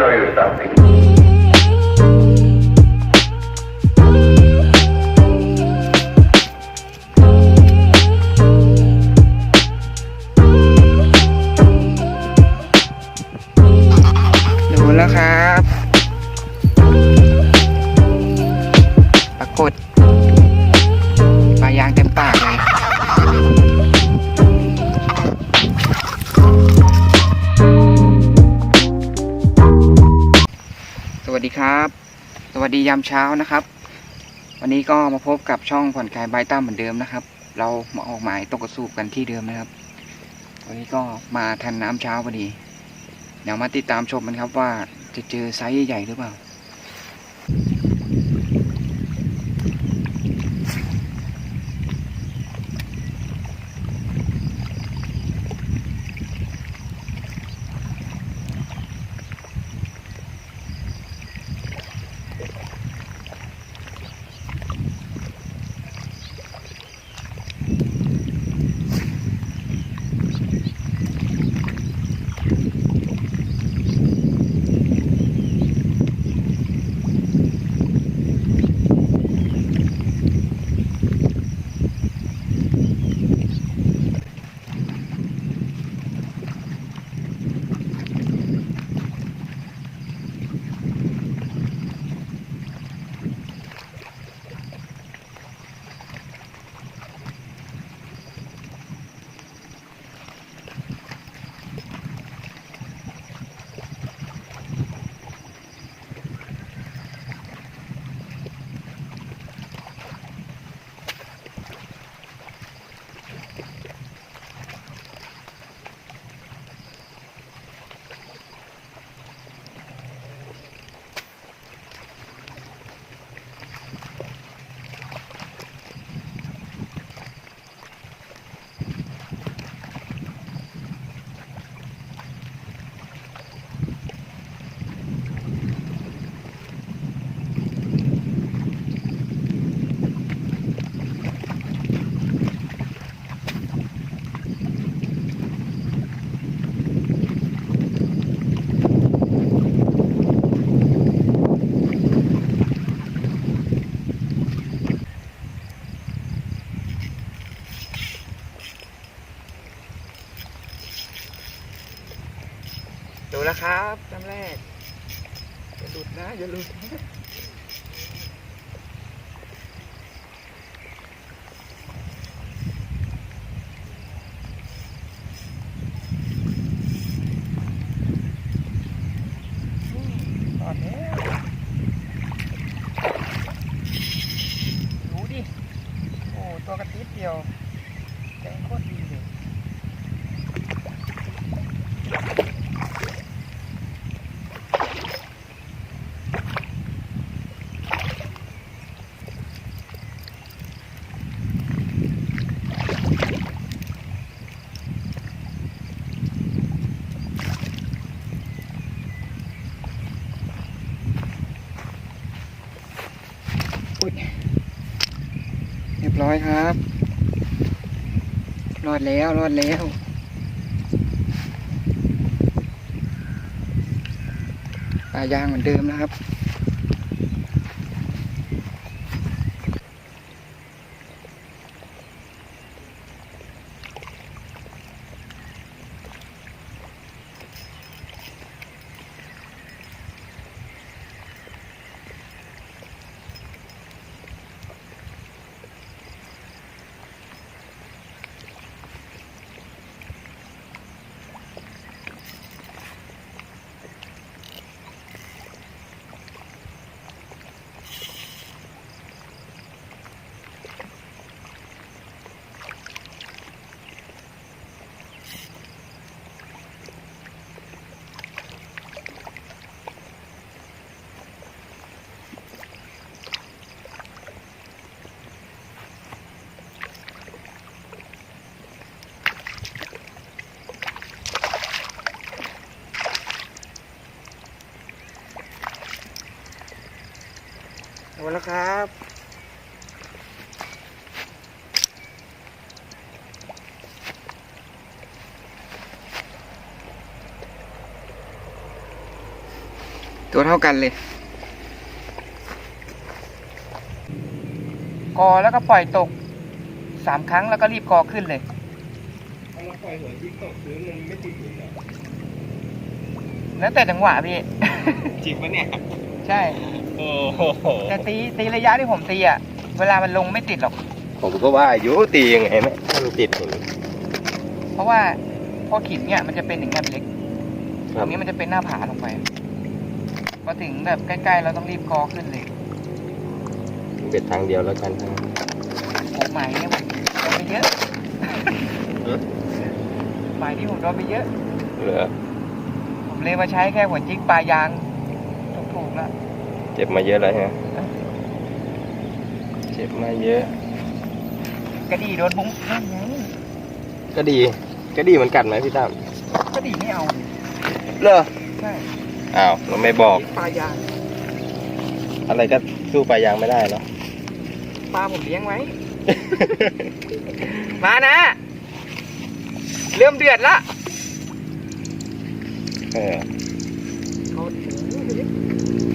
show you something. แล้วครับ ปรากฏปลายางเต็มปากเลย วัสดีครับ สวัสดียามเช้านะครับ วันนี้ก็มาพบกับช่องผ่อนคลายใบตั้มเหมือนเดิมนะครับ เรามาออกหมายตกกระสูบกันที่เดิมนะครับ วันนี้ก็มาทันน้ำเช้าพอดี เดี๋ยวมาติดตามชมกันครับว่าจะเจอไซส์ใหญ่หรือเปล่า แล้วครับน้ำแรกอย่าหลุดนะอย่าหลุดนะตอนนี้ดูดิ โอ้ ตัวกระติบเดียวแกงโคตรดีเลย อุ๊ย เรียบร้อยครับ รอดแล้วรอดแล้ว ปลายางเหมือนเดิมนะครับ ตัวเท่ากันเลย กอแล้วก็ปล่อยตกสามครั้งแล้วก็รีบกอขึ้นเลยถ้าเราปล่อยหัวยิงตกพื้นมันไม่ติดหินเหรอแล้วแต่จังหวะพี่จริงปะเนี่ย ใช่ โอ้โหแต่ตีตีระยะที่ผมตีอะ เวลามันลงไม่ติดหรอก ผมก็ว่าอยู่ตียังไงนะถ้ามันติดผมเพราะว่าพอขีดเนี่ยมันจะเป็นอย่างเงี้ยเล็กคตรัรบงนี้มันจะเป็นหน้าผาลงไปพ อถึงแบบใกล้ๆเราต้องรีบกอขึ้นเลยเบ็ดทางเดียวแล้วกันทั้งผมหมายเนี่ยผมโดนไปเยอะเออหมายที่ผมโดนไปเยอะ เหลือผมเลยมาใช้แค่หัวจิกปลายางถูกๆแล้วเจ็บมาเยอะแล้วฮะเจ็บมาเยอะกระดี่โดนผมนั่นไงก็ดีก็ดีมันกัดไหมพี่ตั้มกระดี่ไม่เอา เหรอใช่ อ้าวเราไม่บอก ปลายางอะไรก็สู้ปลายางไม่ได้เนาะ ปลาผมเลี้ยงไว้ มานะ เริ่มเดือดละเออ เขาโอ้โหเล็ก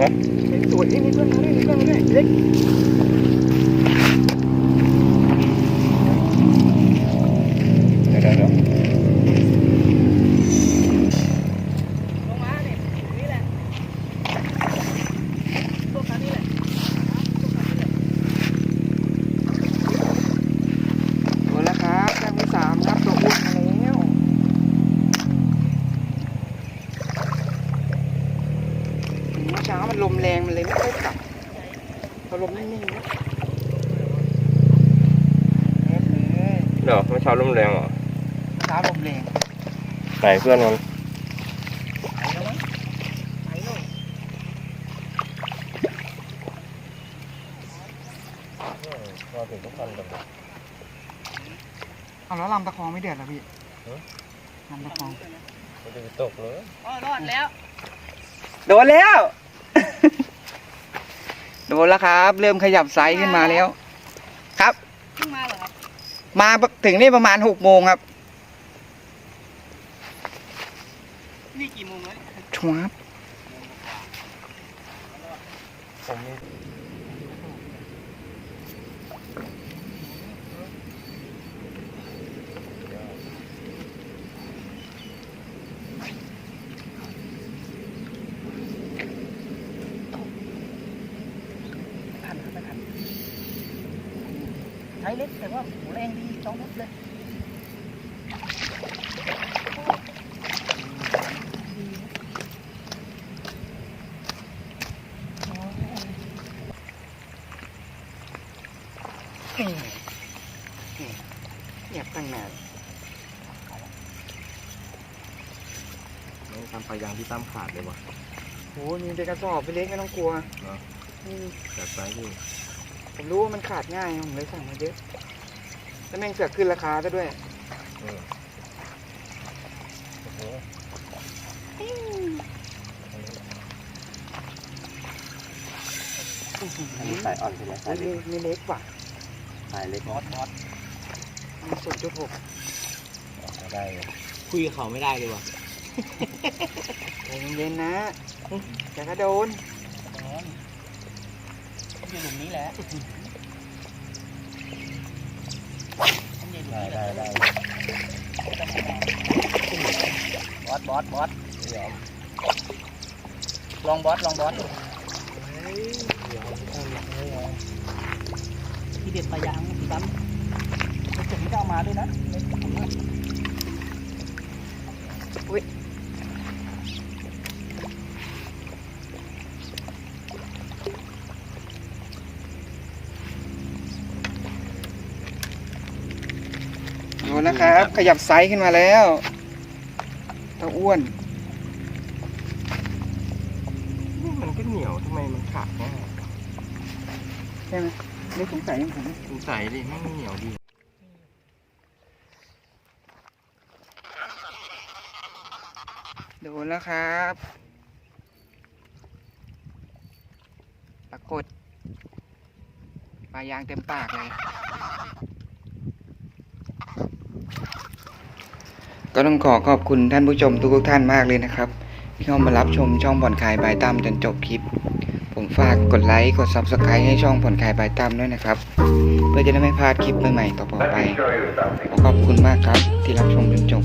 ฮะเล็กสวยนี่มีเพื่อนมาด้วยมีเพื่อนมาด้วยเล็กเดี๋ยวเดี๋ยวเดี๋ยว ลงมาเนี่ยนี่แหละพวกนั้นนี่แหละโดนแล้วครับแต้มที่สามครับตัวอ้วนมาแล้วถึงเมื่อเช้ามันลมแรงมันเลยไม่ค่อยกลับพอลมนิ่งๆนะเน็ตเลย เดี๋ยวไม่เช้าลมแรงเหรอเช้าลมแรงไหนเพื่อนมันไปแล้วมั้งไปแล้วรอถึงทุกคนกันเอาแล้วลำตะคองไม่เดือดเหรอพี่เอ้อลำตะคองมันจะตกเลยรอดแล้ว โดนแล้ว โดนแล้วครับ เริ่มขยับไซส์ขึ้นมาแล้ว ครับ เพิ่งมาเหรอครับ มาถึงนี่ประมาณหกโมงครับ นี่กี่โมงแล้วชวบผมมีทันครับไม่ทันใช้เล็กแต่ว่า รงดีต้องรถเลยนี่นี่เงียบตั้งนานไม่ทำปลายางที่ตั้มขาดเลยว่ะโหมีเป็นกระสอบไปเล็กไม่ต้องกลัวเหรออืมจัดไปพี่ผมรู้ว่ามันขาดง่ายผมเลยสั่งมาเยอะ แล้วแม่งเสือกขึ้นราคาซะด้วยเออโอ้โหอันนี้สายอ่อนใช่ไหมสายไม่เล็กไม่เล็กกว่าสายเล็กบอสบอสมันส่วนจุดหกได้เลยคุยกับเขาไม่ได้เลยว่ะใจเย็นๆนะอย่ากระโดนร้อนอยู่หลุมนี้แหละผมอยู่หลุม ได้นี้ได้ได้บอสบอสบอสเดี๋ยวลองบอสลองบอสที่เด็ดปลายางพี่ตั้มผมไม่ได้เอามาด้วยนะอุ้ย กผมว่าเอานะครับ ขยับไซส์ขึ้นมาแล้วตาอ้วนนี่มันก็เหนียวทำไมมันขาดง่ายใช่ไหมไม่สงสัยอย่างผมสงสัยดิแม่งเหนียวดีโดนแล้วครับปรากฏปลายางเต็มปากเลย ก็ต้องขอขอบคุณท่านผู้ชมทุกท่านมากเลยนะครับ ที่เข้ามารับชมช่องผ่อนคลายบายตั้มจนจบคลิป ผมฝากกดไลค์กดซับสไครต์ให้ช่องผ่อนคลายบายตั้มด้วยนะครับ เพื่อจะได้ไม่พลาดคลิปใหม่ๆต่อไปขอขอบคุณมากครับที่รับชมจนจบ